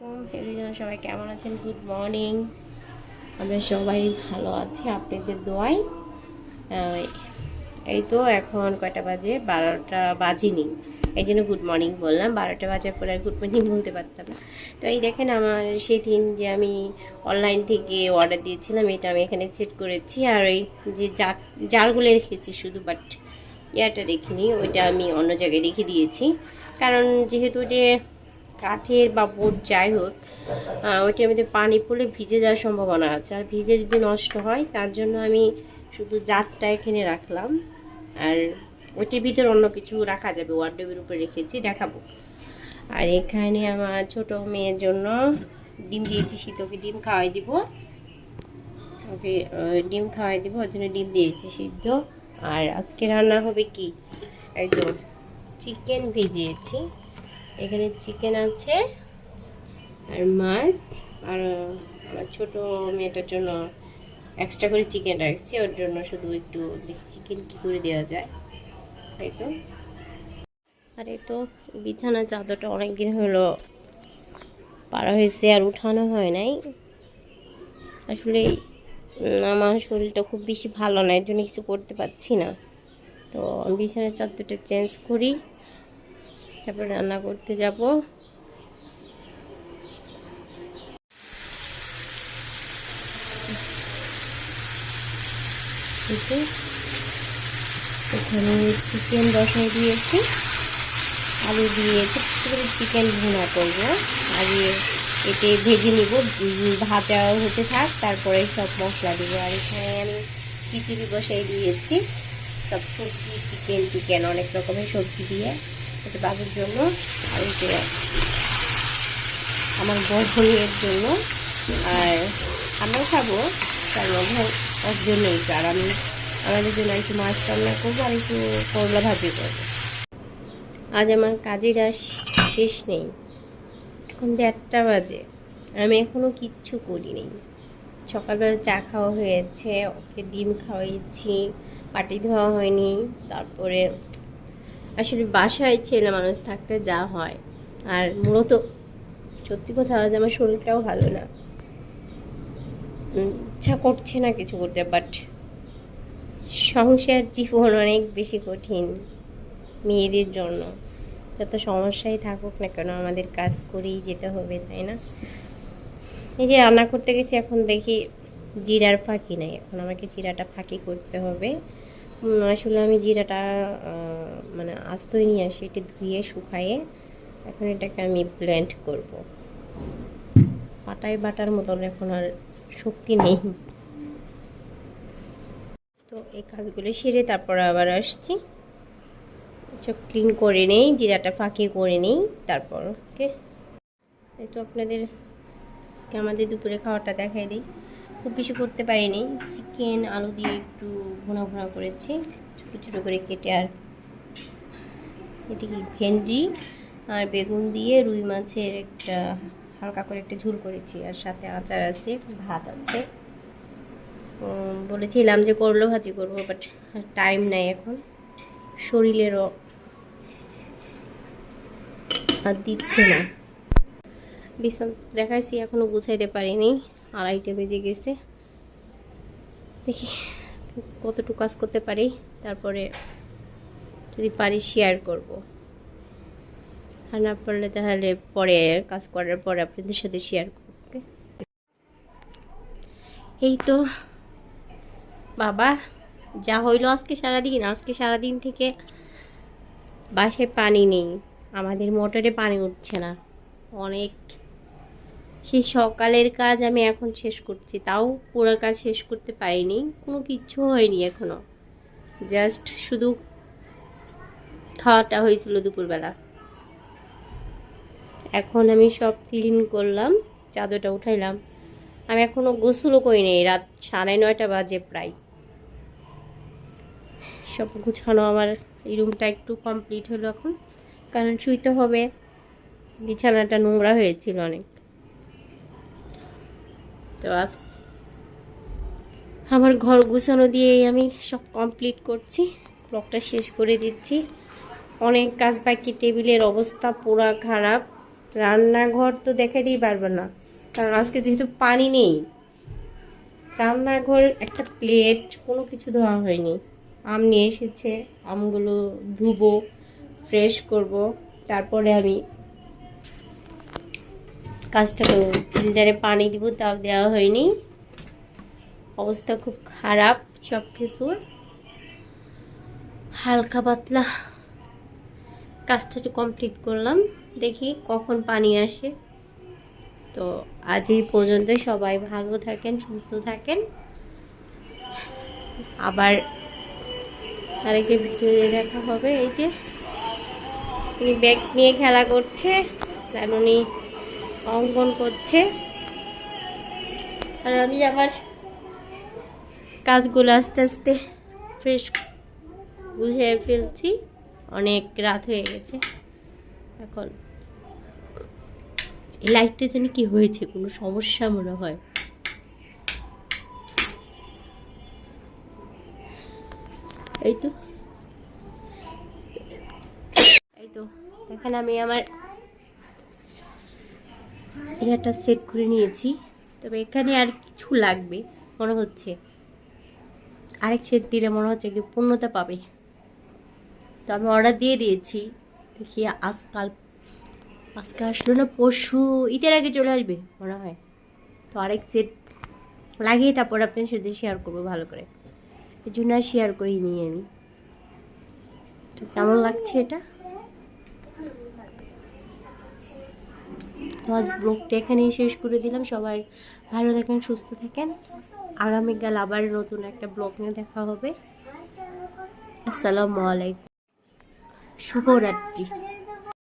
আলাইকুম। এভরিওয়ান সবাই কেমন আছেন? গুড মর্নিং আমরা সবাই ভালো আছি আপনাদের আহ, এই তো এখন কয়টা বাজে? বারোটা বাজিনি। এই জন্য গুড মর্নিং বললাম। বারোটা বাজার পরে আর গুড মর্নিং বলতে পারতাম না। তো এই দেখেন আমার সেদিন যে আমি অনলাইন থেকে অর্ডার দিয়েছিলাম এটা আমি এখানে সেট করেছি। আর ওই যে জার জারগুলো রেখেছি শুধু বাট ইয়াটা রেখিনি। ওইটা আমি অন্য জায়গায় রেখে দিয়েছি। কারণ যেহেতু ওটা কাঠের বা বোর্ড যাই হোক ওইটার মধ্যে পানি পড়লে ভিজে যাওয়ার সম্ভাবনা আছে। আর ভিজে যদি নষ্ট হয়, তার জন্য আমি শুধু জারটা এখানে রাখলাম। আর ওইটার ভিতরে অন্য কিছু রাখা যাবে ওয়ার্ডের উপরে রেখেছি, দেখাবো। আর এখানে আমার ছোট মেয়ের জন্য ডিম দিয়েছি শীতকে ডিম খাওয়াই দিব। ওকে ডিম খাওয়াই দিব, ওর জন্য ডিম দিয়েছি সিদ্ধ। আর আজকে রান্না হবে কি? একদম চিকেন ভিজিয়েছি এখানে চিকেন আছে আর মাছ আর, আমার ছোট মেয়েটার জন্য এক্সট্রা করে চিকেন রাখছি, ওর জন্য শুধু একটু দেখি চিকেন কী করে দেওয়া যায়। এই তো। আর এই তো বিছানার চাদরটা অনেক দিন হলো পাড়া হয়েছে আর উঠানো হয় নাই। আসলে আমার শরীরটা খুব বেশি ভালো না, এর জন্য কিছু করতে পারছি না। তো বিছানার চাদরটা চেঞ্জ করি। তারপর রান্না করতে যাব। এখানে চিকেন বসাই দিয়েছি, আলু দিয়ে করে চিকেন ভুনা করব। আর এতে ভেজে নিব ভাজা হতে থাক, তারপরে সব মশলা দিব। আর এখানে আমি খিচুড়ি বসাই দিয়েছি, সব সবজি চিকেন চিকেন অনেক রকমের সবজি দিয়ে। এটা বাবুর জন্য আর এই যে আমার বড়ের জন্য। আর আমরাও খাব, তার মধ্যে ওর জন্যই। আর আমি আমাদের জন্য একটু মাছ রান্না করব আর একটু করলা ভাজি করব। আজ আমার কাজের আর শেষ নেই। এখন দেড়টা বাজে। আমি এখনও কিচ্ছু করিনি। সকালবেলা চা খাওয়া হয়েছে, ওকে ডিম খাওয়াইছি, পাটি ধোয়া হয়নি, তারপরে আসলে বাসায় ছেলে মানুষ থাকলে যা হয়। আর মূলত সত্যি কথা আজ আমার শরীরটাও ভালো না। ইচ্ছা করছে না কিছু করতে বাট সংসার জীবন অনেক বেশি কঠিন মেয়েদের জন্য। যত সমস্যাই থাকুক না কেন, আমাদের কাজ করেই যেতে হবে, তাই না? এই যে রান্না করতে গেছি, এখন দেখি জিরার ফাঁকি নাই। এখন আমাকে জিরাটা ফাঁকি করতে হবে। আসলে আমি জিরাটা মানে আস্তই নিয়ে আসি, এটা ধুয়ে শুকায়ে এখন এটাকে আমি ব্লেন্ড করব। পাটায় বাটার মতন এখন আর শক্তি নেই। তো এই কাজগুলো সেরে তারপর আবার আসছি। সব ক্লিন করে নেই, জিরাটা ফাঁকি করে নেই, তারপর ওকে এই তো আপনাদের আমাদের দুপুরে খাওয়াটা দেখাই দিই। খুব বেশি করতে পারিনি। চিকেন, আলু দিয়ে একটু ঘোনা ভুনা করেছি, ছোটো ছোটো করে কেটে আর এটি কি ভেন্ডি আর বেগুন দিয়ে রুই মাছের একটা হালকা করে একটা ঝুল করেছি আর সাথে আচার আছে, ভাত আছে। বলেছিলাম যে করল, ভাজি করব বাট টাইম নাই এখন। শরীরেরও আর দিচ্ছে না। বিছান দেখাইছি, এখনও গুছাইতে পারিনি। আড়াইটে বেজে গেছে। দেখি কতটুকু কাজ করতে পারি, তারপরে যদি পারি শেয়ার করব। আর না পারলে তাহলে পরে কাজ করার পরে আপনাদের সাথে শেয়ার করব? এই তো, বাবা, যা হইল আজকে সারাদিন আজকে সারাদিন থেকে বাসায় পানি নেই। আমাদের মোটরে পানি উঠছে না। অনেক সেই সকালের কাজ আমি এখন শেষ করছি। তাও পুরো কাজ শেষ করতে পারিনি। কোনো কিচ্ছু হয়নি এখনও। জাস্ট শুধু খাওয়াটা হয়েছিল দুপুরবেলা। এখন আমি সব ক্লিন করলাম, চাদরটা উঠাইলাম। আমি এখনও গোসলও করিনি রাত সাড়ে নয়টা বাজে প্রায়। সব গুছানো আমার এই রুমটা একটু কমপ্লিট হলো এখন। কারণ শুইতে হবে। বিছানাটা নোংরা হয়েছিল অনেক। তো আজ আমার ঘর গুছানো দিয়েই আমি সব কমপ্লিট করছি। ব্লগটা শেষ করে দিচ্ছি। অনেক কাজ বাকি, টেবিলের অবস্থা পুরা খারাপ। রান্নাঘর তো দেখাতেই পারবে না, কারণ আজকে যেহেতু পানি নেই। রান্নাঘর একটা প্লেট কোনো কিছু ধোয়া হয়নি। আম নিয়ে এসেছে, আমগুলো ধুবো ফ্রেশ করব। তারপরে আমি কাজটা করব। ফিল্টারে পানি দিব, তাও দেওয়া হয়নি। অবস্থা খুব খারাপ, সব কিছুর হালকা পাতলা। কাজটা একটু কমপ্লিট করলাম, দেখি কখন পানি আসে। তো আজ এই পর্যন্ত সবাই ভালো থাকেন, সুস্থ থাকেন। আবার আরেকটা ভিডিও দেখা হবে। এই যে, উনি ব্যাগ নিয়ে খেলা করছে আর উনি অঙ্কন করছে। আর আমি আবার কাজগুলো আস্তে আস্তে ফ্রেশ বুঝে ফেলছি। অনেক রাত হয়ে গেছে। এখন এই লাইটটা জানি কি হয়েছে, কোনো সমস্যা মনে হয়। এই তো। এই তো, এখন আমি আমার এয়ারটা সেট করে নিয়েছি। তবে এখানে আর কিছু লাগবে, মনে হচ্ছে। আরেক সেট দিলে মনে হচ্ছে কি পূর্ণতা পাবে। তো আমি অর্ডার দিয়ে দিয়েছি। দেখি আজকাল, আজকে আসলো না, পরশু, ঈদের আগে চলে আসবে, মনে হয়। তো আরেক সেট লাগিয়ে তারপর আপনার সাথে শেয়ার করব ভালো করে। এই জন্য আর শেয়ার করি নি আমি। তো কেমন লাগছে এটা তো আজ ব্লগটা এখানেই শেষ করে দিলাম। সবাই ভালো থাকেন, সুস্থ থাকেন। আগামীকাল আবার নতুন একটা ব্লগ নিয়ে দেখা হবে। আসসালামু আলাইকুম। শুভরাত্রি।